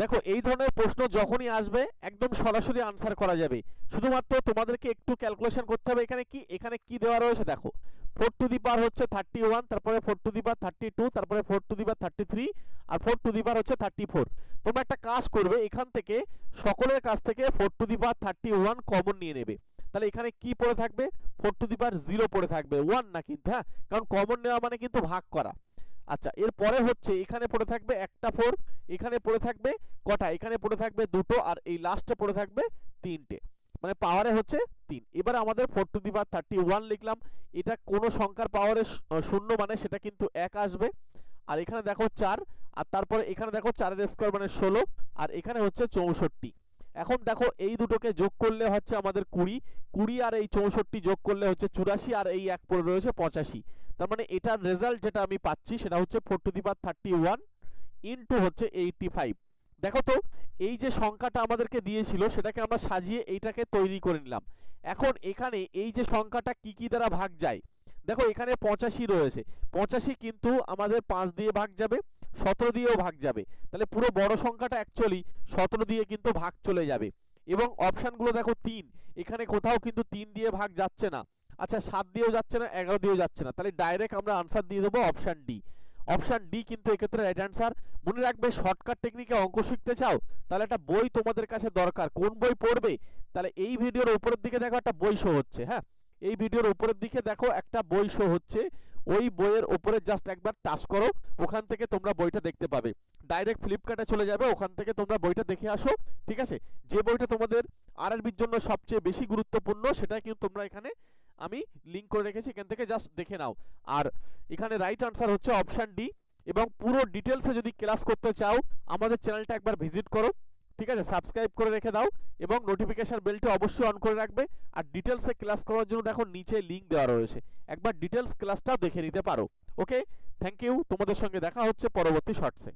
দেখো, এই ধরনের প্রশ্ন যখনই আসবে, একদম সরাসরি আনসার করা যাবে। শুধুমাত্র তোমাদেরকে একটু ক্যালকুলেশন করতে হবে এখানে কি এখানে কি দেওয়া রয়েছে দেখো। ফোর টু দি পার হচ্ছে থার্টি ওয়ান তারপরে four to the power thirty two তারপরে four to the power thirty three R four to the power হচ্ছে থার্টি ফোর তোমরা একটা কাজ করবে, এখান থেকে, সকলের কাছ থেকে four to the power thirty one common নিয়ে নেবে। তাহলে এখানে কি পড়ে থাকবে? Four to the power zero পড়ে থাকবে। ওয়ান না কিন্তু হ্যাঁ? কারণ কমন নেওয়া মানে কিন্তু ভাগ করা। আচ্ছা এরপরে হচ্ছে এখানে পড়ে থাকবে একটা ফোর, এখানে পড়ে থাকবে কটা? এখানে পড়ে থাকবে দুটো আর এই লাস্টে পড়ে থাকবে তিনটে। মানে পাওয়ারে হচ্ছে তিন। এবার আমাদের four to the power thirty one লিখলাম। এটা কোনো সংখ্যার পাওয়ারে শূন্য মানে সেটা কিন্তু এক আসবে। আর এখানে দেখো চার, আর তারপরে এখানে দেখো চারের স্কোয়ার মানে ষোলো, আর এখানে হচ্ছে চৌষট্টি। এখন দেখো এই দুটোকে যোগ করলে হচ্ছে আমাদের কুড়ি কুড়ি আর এই চৌষট্টি যোগ করলে হচ্ছে চুরাশি আর এই এক পড়ে রয়েছে পঁচাশি। তার মানে এটার রেজাল্ট যেটা আমি পাচ্ছি সেটা হচ্ছে four to the power thirty one into হচ্ছে এইটটি ফাইভ দেখো তো, এই যে সংখ্যাটা আমাদেরকে দিয়েছিল সেটাকে আমরা সাজিয়ে এইটাকে তৈরি করে নিলাম। এখন এখানে এই যে সংখ্যাটা কি কি দ্বারা ভাগ যায়? দেখো এখানে পঁচাশি রয়েছে। পঁচাশি কিন্তু আমাদের পাঁচ দিয়ে ভাগ যাবে। সতেরো দিয়েও ভাগ যাবে। তাহলে পুরো বড় সংখ্যাটা অ্যাকচুয়ালি সতেরো দিয়ে কিন্তু ভাগ চলে যাবে। এবং অপশানগুলো দেখো তিন। এখানে কোথাও কিন্তু তিন দিয়ে ভাগ যাচ্ছে না। আচ্ছা সাত দিয়েও যাচ্ছে না, এগারো দিয়েও যাচ্ছে না। তাহলে ডাইরেক্ট আমরা আনসার দিয়ে দেবো অপশান ডি অপশান ডি কিন্তু এক্ষেত্রে রাইট অ্যান্সার মনে রাখবে শর্টকাট টেকনিকে অঙ্ক শিখতে চাও, তাহলে একটা বই তোমাদের কাছে দরকার। কোন বই পড়বে? তাহলে এই ভিডিওর উপরের দিকে দেখো একটা বই শো হচ্ছে হ্যাঁ? এই ভিডিওর উপরের দিকে দেখো একটা বই শো হচ্ছে। ওই বইয়ের উপরে জাস্ট একবার টাচ করো, ওখান থেকে তোমরা বইটা দেখতে পাবে। ডাইরেক্ট ফ্লিপকার্টে চলে যাবে, ওখান থেকে তোমরা বইটা দেখে আসো, ঠিক আছে? যে বইটা তোমাদের আরআরবির জন্য সবচেয়ে বেশি গুরুত্বপূর্ণ সেটা কিন্তু তোমরা এখানে আমি লিঙ্ক করে রেখেছি, এখান থেকে জাস্ট দেখে নাও। আর এখানে রাইট আনসার হচ্ছে অপশান ডি এবং পুরো ডিটেলসে যদি ক্লাস করতে চাও, আমাদের চ্যানেলটা একবার ভিজিট করো। ঠিক আছে সাবস্ক্রাইব করে রেখে দাও এবং নোটিফিকেশন বেলটি অবশ্যই অন করে রাখবে। আর ডিটেলসে ক্লাস করার জন্য দেখো নিচে লিঙ্ক দেওয়া রয়েছে। একবার ডিটেলস ক্লাসটাও দেখে নিতে পারো ওকে থ্যাংক ইউ তোমাদের সঙ্গে দেখা হচ্ছে পরবর্তী শর্টসে